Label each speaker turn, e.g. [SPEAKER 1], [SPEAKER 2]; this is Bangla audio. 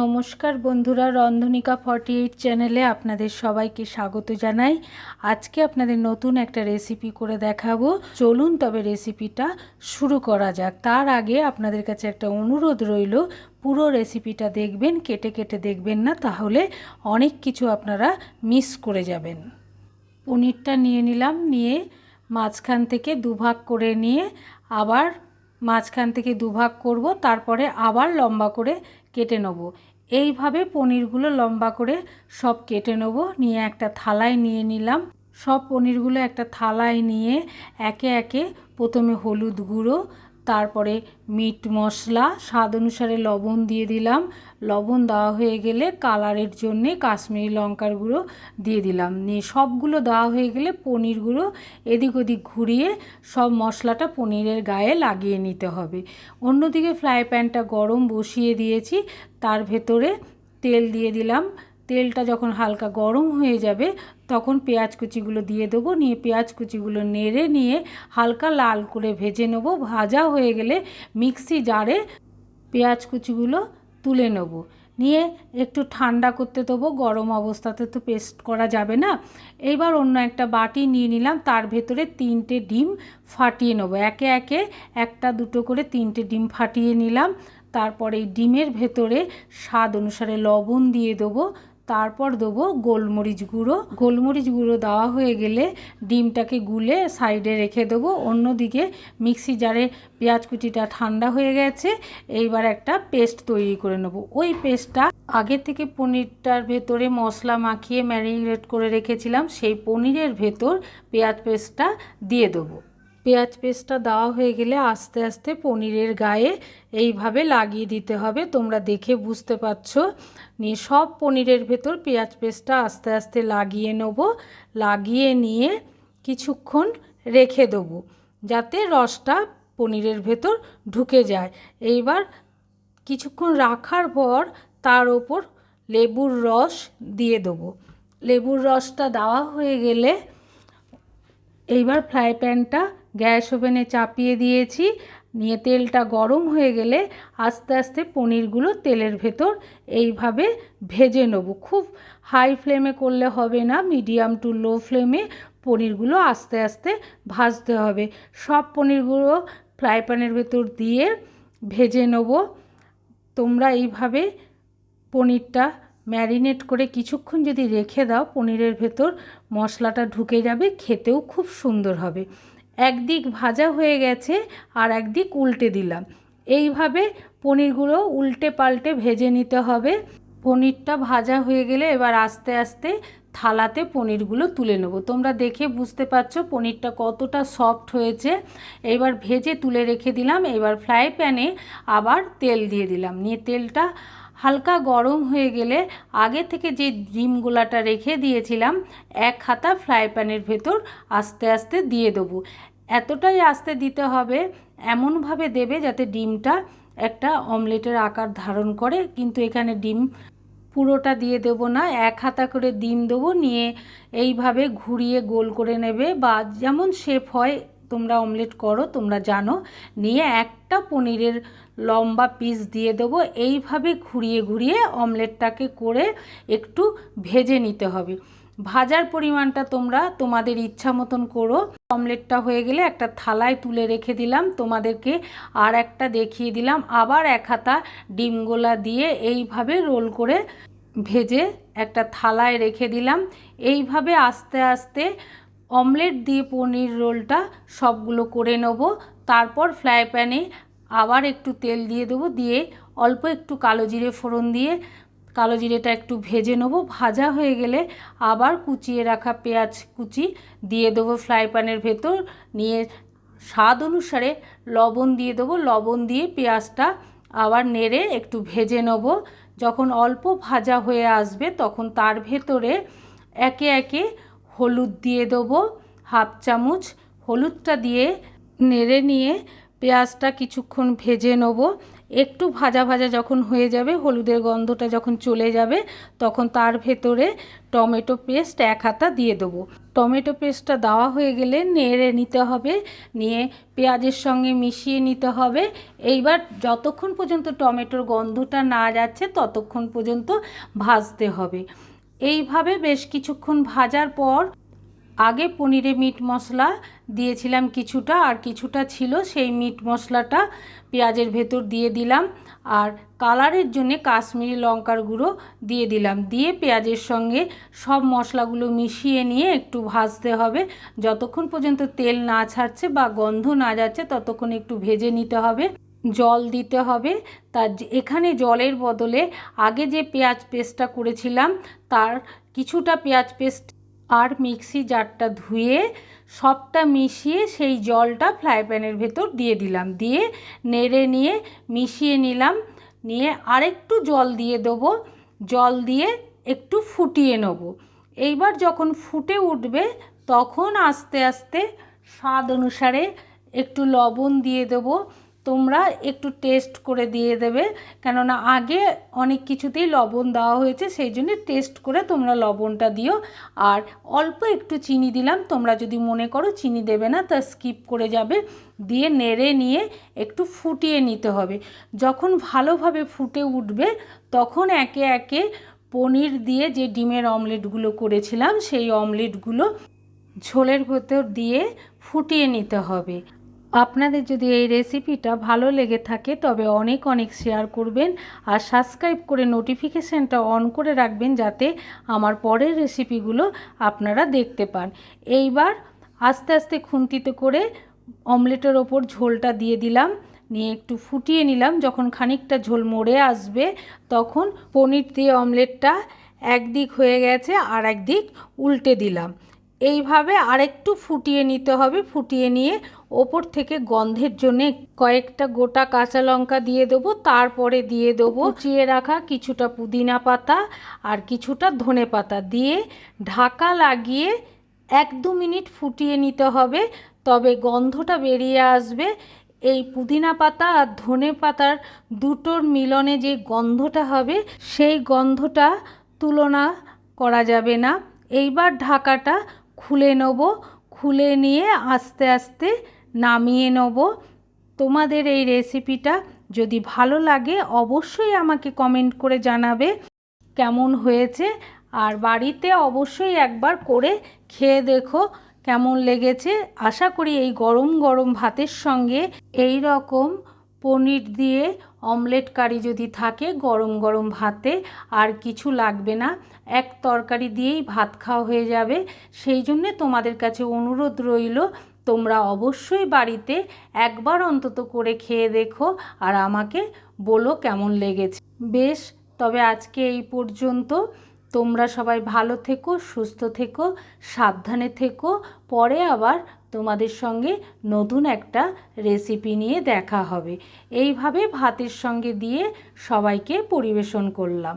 [SPEAKER 1] নমস্কার বন্ধুরা, রন্ধনিকা ফর্টি এইট চ্যানেলে আপনাদের সবাইকে স্বাগত জানাই। আজকে আপনাদের নতুন একটা রেসিপি করে দেখাবো। চলুন তবে রেসিপিটা শুরু করা যাক। তার আগে আপনাদের কাছে একটা অনুরোধ রইল, পুরো রেসিপিটা দেখবেন, কেটে কেটে দেখবেন না, তাহলে অনেক কিছু আপনারা মিস করে যাবেন। পনিরটা নিয়ে নিলাম, নিয়ে মাঝখান থেকে দুভাগ করে নিয়ে আবার মাঝখান থেকে দুভাগ করব, তারপরে আবার লম্বা করে কেটে নেব। এইভাবে পনিরগুলো লম্বা করে সব কেটে নেব। নিয়ে একটা থালায় নিয়ে নিলাম। সব পনিরগুলো একটা থালায় নিয়ে একে একে প্রথমে হলুদ গুঁড়ো তারপরে মিট মশলা, স্বাদ অনুসারে লবণ দিয়ে দিলাম। লবণ দেওয়া হয়ে গেলে কালারের জন্যে কাশ্মীরি লঙ্কার গুঁড়ো দিয়ে দিলাম। নিয়ে সবগুলো দেওয়া হয়ে গেলে পনিরগুলো এদিক ওদিক ঘুরিয়ে সব মশলাটা পনিরের গায়ে লাগিয়ে নিতে হবে। অন্যদিকে ফ্রাই প্যানটা গরম বসিয়ে দিয়েছি। তার ভেতরে তেল দিয়ে দিলাম। তেলটা যখন হালকা গরম হয়ে যাবে, তখন পেঁয়াজ কুচিগুলো দিয়ে দেবো, নিয়ে পেঁয়াজ কুচিগুলো নেড়ে নিয়ে হালকা লাল করে ভেজে নেব, ভাজা হয়ে গেলে মিক্সি জারে পেঁয়াজ কুচিগুলো তুলে নেব। নিয়ে একটু ঠান্ডা করতে দেবো, গরম অবস্থাতে তো পেস্ট করা যাবে না। এইবার অন্য একটা বাটি নিয়ে নিলাম, তার ভেতরে তিনটে ডিম ফাটিয়ে নেব। একে একে একটা দুটো করে তিনটে ডিম ফাটিয়ে নিলাম, তারপরে এই ডিমের ভেতরে স্বাদ অনুসারে লবণ দিয়ে দেবো তারপর দেবো গোলমরিচ গুঁড়ো। গোলমরিচ গুঁড়ো দেওয়া হয়ে গেলে ডিমটাকে গুলে সাইডে রেখে দেবো। অন্যদিকে মিক্সি জারে পেঁয়াজ কুচিটা ঠান্ডা হয়ে গেছে, এইবার একটা পেস্ট তৈরি করে নেব। ওই পেস্টটা আগে থেকে পনিরটার ভেতরে মশলা মাখিয়ে ম্যারিনেট করে রেখেছিলাম, সেই পনিরের ভেতর পেঁয়াজ পেস্টটা দিয়ে দেবো। পেঁয়াজ পেস্টটা দেওয়া হয়ে গেলে আস্তে আস্তে পনিরের গায়ে এইভাবে লাগিয়ে দিতে হবে। তোমরা দেখে বুঝতে পারছ। নিয়ে সব পনিরের ভেতর পেঁয়াজ পেস্টটা আস্তে আস্তে লাগিয়ে নেব। লাগিয়ে নিয়ে কিছুক্ষণ রেখে দেবো যাতে রসটা পনিরের ভেতর ঢুকে যায়। এইবার কিছুক্ষণ রাখার পর তার ওপর লেবুর রস দিয়ে দেবো। লেবুর রসটা দেওয়া হয়ে গেলে এইবার ফ্রাই প্যানটা গ্যাস ওভেনে চাপিয়ে দিয়েছি। নিয়ে তেলটা গরম হয়ে গেলে আস্তে আস্তে পনিরগুলো তেলের ভেতর এইভাবে ভেজে নেব। খুব হাই ফ্লেমে করলে হবে না, মিডিয়াম টু লো ফ্লেমে পনিরগুলো আস্তে আস্তে ভাজতে হবে। সব পনিরগুলো ফ্রাই প্যানের ভেতর দিয়ে ভেজে নেব। তোমরা এইভাবে পনিরটা ম্যারিনেট করে কিছুক্ষণ যদি রেখে দাও, পনিরের ভেতর মশলাটা ঢুকে যাবে, খেতেও খুব সুন্দর হবে। একদিক ভাজা হয়ে গেছে আর একদিক উল্টে দিলাম। এইভাবে পনিরগুলো উল্টে পাল্টে ভেজে নিতে হবে। পনিরটা ভাজা হয়ে গেলে এবার আস্তে আস্তে থালাতে পনিরগুলো তুলে নেব। তোমরা দেখে বুঝতে পারছ পনিরটা কতটা সফট হয়েছে। এবার ভেজে তুলে রেখে দিলাম। এবার ফ্রাই প্যানে আবার তেল দিয়ে দিলাম। নিয়ে তেলটা হালকা গরম হয়ে গেলে আগে থেকে যে ডিমগুলাটা রেখে দিয়েছিলাম, এক হাতা ফ্রাই প্যানের ভেতর আস্তে আস্তে দিয়ে দেবো। এতটাই আস্তে দিতে হবে, এমনভাবে দেবে যাতে ডিমটা একটা অমলেটের আকার ধারণ করে। কিন্তু এখানে ডিম পুরোটা দিয়ে দেব না, এক হাতা করে ডিম দেবো, নিয়ে এইভাবে ঘুরিয়ে গোল করে নেবে বা যেমন শেপ হয় তোমরা অমলেট করো, তোমরা জানো। নিয়ে একটা পনিরের লম্বা পিস দিয়ে দেবো। এইভাবে ঘুরিয়ে ঘুরিয়ে অমলেটটাকে করে একটু ভেজে নিতে হবে। ভাজার পরিমাণটা তোমরা তোমাদের ইচ্ছা মতন করো। অমলেটটা হয়ে গেলে একটা থালায় তুলে রেখে দিলাম। তোমাদেরকে আর একটা দেখিয়ে দিলাম। আবার এক হাতা ডিমগোলা দিয়ে এইভাবে রোল করে ভেজে একটা থালায় রেখে দিলাম। এইভাবে আস্তে আস্তে অমলেট দিয়ে পনির রোলটা সবগুলো করে নেব। তারপর ফ্রাই প্যানে আবার একটু তেল দিয়ে দেবো। দিয়ে অল্প একটু কালো জিরে ফোড়ন দিয়ে কালো জিরেটা একটু ভেজে নেব। ভাজা হয়ে গেলে আবার কুচিয়ে রাখা পেঁয়াজ কুচি দিয়ে দেবো ফ্রাই প্যানের ভেতর। নিয়ে স্বাদ অনুসারে লবণ দিয়ে দেবো। লবণ দিয়ে পেঁয়াজটা আবার নেড়ে একটু ভেজে নেব। যখন অল্প ভাজা হয়ে আসবে তখন তার ভেতরে একে একে হলুদ দিয়ে দেবো, হাফ চামচ হলুদটা দিয়ে নেড়ে নিয়ে পেঁয়াজটা কিছুক্ষণ ভেজে নেব। একটু ভাজা ভাজা যখন হয়ে যাবে, হলুদের গন্ধটা যখন চলে যাবে, তখন তার ভেতরে টমেটো পেস্ট এক হাতা দিয়ে দেবো। টমেটো পেস্টটা দেওয়া হয়ে গেলে নেড়ে নিতে হবে, নিয়ে পেঁয়াজের সঙ্গে মিশিয়ে নিতে হবে। এইবার যতক্ষণ পর্যন্ত টমেটোর গন্ধটা না যাচ্ছে, ততক্ষণ পর্যন্ত ভাজতে হবে। এইভাবে বেশ কিছুক্ষণ ভাজার পর আগে পনিরে মিট মশলা দিয়েছিলাম কিছুটা, আর কিছুটা ছিল সেই মিট মশলাটা পেঁয়াজের ভেতর দিয়ে দিলাম, আর কালারের জন্যে কাশ্মীরি লঙ্কার গুঁড়ো দিয়ে দিলাম। দিয়ে পেঁয়াজের সঙ্গে সব মশলাগুলো মিশিয়ে নিয়ে একটু ভাজতে হবে। যতক্ষণ পর্যন্ত তেল না ছাড়ছে বা গন্ধ না যাচ্ছে, ততক্ষণ একটু ভেজে নিতে হবে। জল দিতে হবে। তার এখানে জলের বদলে আগে যে পেঁয়াজ পেস্টটা করেছিলাম, তার কিছুটা পেঁয়াজ পেস্ট আর মিক্সি জারটা ধুয়ে সবটা মিশিয়ে সেই জলটা ফ্রাই প্যানের ভেতর দিয়ে দিলাম। দিয়ে নেড়ে নিয়ে মিশিয়ে নিলাম। নিয়ে আরেকটু জল দিয়ে দেবো। জল দিয়ে একটু ফুটিয়ে নেব। এইবার যখন ফুটে উঠবে, তখন আস্তে আস্তে স্বাদ অনুসারে একটু লবণ দিয়ে দেবো। তোমরা একটু টেস্ট করে দিয়ে দেবে। কেননা আগে অনেক কিছুতেই লবণ দেওয়া হয়েছে, সেই জন্য টেস্ট করে তোমরা লবণটা দিও। আর অল্প একটু চিনি দিলাম, তোমরা যদি মনে করো চিনি দেবে না, তা স্কিপ করে যাবে। দিয়ে নেড়ে নিয়ে একটু ফুটিয়ে নিতে হবে। যখন ভালোভাবে ফুটে উঠবে, তখন একে একে পনির দিয়ে যে ডিমের অমলেটগুলো করেছিলাম, সেই অমলেটগুলো ঝোলের ভেতর দিয়ে ফুটিয়ে নিতে হবে। আপনাদের যদি এই রেসিপিটা ভালো লেগে থাকে, তবে অনেক অনেক শেয়ার করবেন আর সাবস্ক্রাইব করে নোটিফিকেশানটা অন করে রাখবেন যাতে আমার পরের রেসিপিগুলো আপনারা দেখতে পান। এইবার আস্তে আস্তে খুন্তিতে করে অমলেটের ওপর ঝোলটা দিয়ে দিলাম, নিয়ে একটু ফুটিয়ে নিলাম। যখন খানিকটা ঝোল মরে আসবে, তখন পনির দিয়ে অমলেটটা একদিক হয়ে গেছে আর একদিক উল্টে দিলাম। এইভাবে আরেকটু ফুটিয়ে নিতে হবে। ফুটিয়ে নিয়ে ওপর থেকে গন্ধের জন্যে কয়েকটা গোটা কাঁচা লঙ্কা দিয়ে দেবো, তারপরে দিয়ে দেবো কুচিয়ে রাখা কিছুটা পুদিনা পাতা আর কিছুটা ধনে পাতা দিয়ে ঢাকা লাগিয়ে এক দু মিনিট ফুটিয়ে নিতে হবে। তবে গন্ধটা বেরিয়ে আসবে। এই পুদিনা পাতা আর ধনে পাতার দুটোর মিলনে যে গন্ধটা হবে, সেই গন্ধটা তুলনা করা যাবে না। এইবার ঢাকাটা খুলে নেব, খুলে নিয়ে আস্তে আস্তে নামিয়ে নেব। তোমাদের এই রেসিপিটা যদি ভালো লাগে, অবশ্যই আমাকে কমেন্ট করে জানাবে কেমন হয়েছে। আর বাড়িতে অবশ্যই একবার করে খেয়ে দেখো কেমন লেগেছে। আশা করি এই গরম গরম ভাতের সঙ্গে এই রকম পনির দিয়ে অমলেট কারি যদি থাকে গরম গরম ভাতে, আর কিছু লাগবে না। এক তরকারি দিয়েই ভাত খাওয়া হয়ে যাবে। সেই জন্যে তোমাদের কাছে অনুরোধ রইল, তোমরা অবশ্যই বাড়িতে একবার অন্তত করে খেয়ে দেখো, আর আমাকে বলো কেমন লেগেছে। বেশ, তবে আজকে এই পর্যন্ত। তোমরা সবাই ভালো থেকো, সুস্থ থেকো, সাবধানে থেকো। পরে আবার তোমাদের সঙ্গে নতুন একটা রেসিপি নিয়ে দেখা হবে। এইভাবে ভাতের সঙ্গে দিয়ে সবাইকে পরিবেশন করলাম।